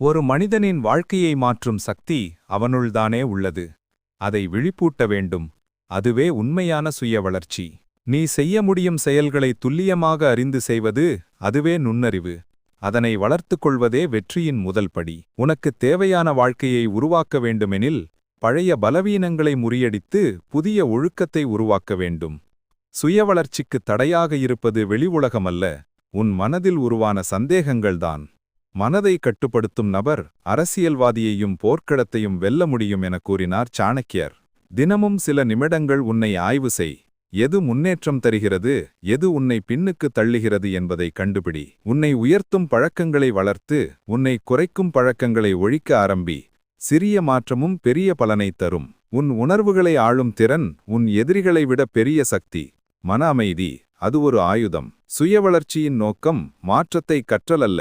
ஒரு மனிதனின் வாழ்க்கையை மாற்றும் சக்தி அவனுள்தானே உள்ளது. அதை விழிப்பூட்ட வேண்டும். அதுவே உண்மையான சுய வளர்ச்சி. நீ செய்ய முடியும் செயல்களை துல்லியமாக அறிந்து செய்வது அதுவே நுண்ணறிவு. அதனை வளர்த்துக் கொள்வதே வெற்றியின் முதல் படி. உனக்குத் தேவையான வாழ்க்கையை உருவாக்க வேண்டுமெனில் பழைய பலவீனங்களை முறியடித்து புதிய ஒழுக்கத்தை உருவாக்க வேண்டும். சுய வளர்ச்சிக்குத் தடையாக இருப்பது வெளி உலகமல்ல. உன் மனதில் உருவான சந்தேகங்கள்தான். மனதை கட்டுப்படுத்தும் நபர் அரசியல்வாதியையும் போர்க்களத்தையும் வெல்ல முடியும் என கூறினார் சாணக்கியர். தினமும் சில நிமிடங்கள் உன்னை ஆய்வு செய். எது முன்னேற்றம் தருகிறது எது உன்னை பின்னுக்கு தள்ளுகிறது என்பதை கண்டுபிடி. உன்னை உயர்த்தும் பழக்கங்களை வளர்த்து உன்னை குறைக்கும் பழக்கங்களை ஒழிக்க ஆரம்பி. சிறிய மாற்றமும் பெரிய பலனைத் தரும். உன் உணர்வுகளை ஆளும் திறன் உன் எதிரிகளை விட பெரிய சக்தி. மன அமைதி அது ஒரு ஆயுதம். சுய வளர்ச்சியின் நோக்கம் மாற்றத்தை கற்றலல்ல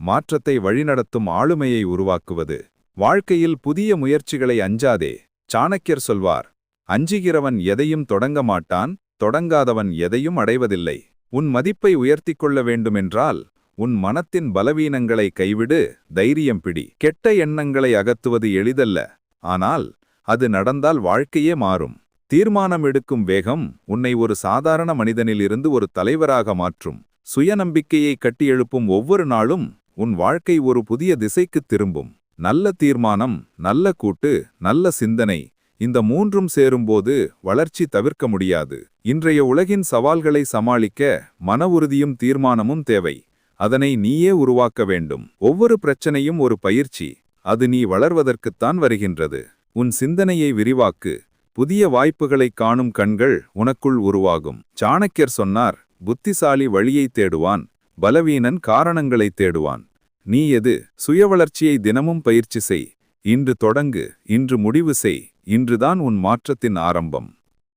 மாற்றத்தை வழிநடத்தும் ஆளுமையை உருவாக்குவது. வாழ்க்கையில் புதிய முயற்சிகளை அஞ்சாதே சாணக்கியர் சொல்வார். அஞ்சுகிறவன் எதையும் தொடங்க மாட்டான் தொடங்காதவன் எதையும் அடைவதில்லை. உன் மதிப்பை உயர்த்திக் கொள்ள வேண்டுமென்றால் உன் மனத்தின் பலவீனங்களை கைவிடு தைரியம் பிடி. கெட்ட எண்ணங்களை அகத்துவது எளிதல்ல ஆனால் அது நடந்தால் வாழ்க்கையே மாறும். தீர்மானம் எடுக்கும் வேகம் உன்னை ஒரு சாதாரண மனிதனிலிருந்து ஒரு தலைவராக மாற்றும். சுயநம்பிக்கையை கட்டியெழுப்பும் ஒவ்வொரு நாளும் உன் வாழ்க்கை ஒரு புதிய திசைக்குத் திரும்பும். நல்ல தீர்மானம் நல்ல கூட்டு நல்ல சிந்தனை இந்த மூன்றும் சேரும்போது வளர்ச்சி தவிர்க்க முடியாது. இன்றைய உலகின் சவால்களை சமாளிக்க மன உறுதியும் தீர்மானமும் தேவை. அதனை நீயே உருவாக்க வேண்டும். ஒவ்வொரு பிரச்சனையும் ஒரு பயிற்சி. அது நீ வளர்வதற்குத்தான் வருகின்றது. உன் சிந்தனையை விரிவாக்கு. புதிய வாய்ப்புகளைக் காணும் கண்கள் உனக்குள் உருவாகும். சாணக்கியர் சொன்னார் புத்திசாலி வழியைத் தேடுவான். பலவீனன் காரணங்களைத் தேடுவான். நீ எது? சுய வளர்ச்சியை தினமும் பயிற்சி செய். இன்று தொடங்கு இன்று முடிவு செய். இன்றுதான் உன் மாற்றத்தின் ஆரம்பம்.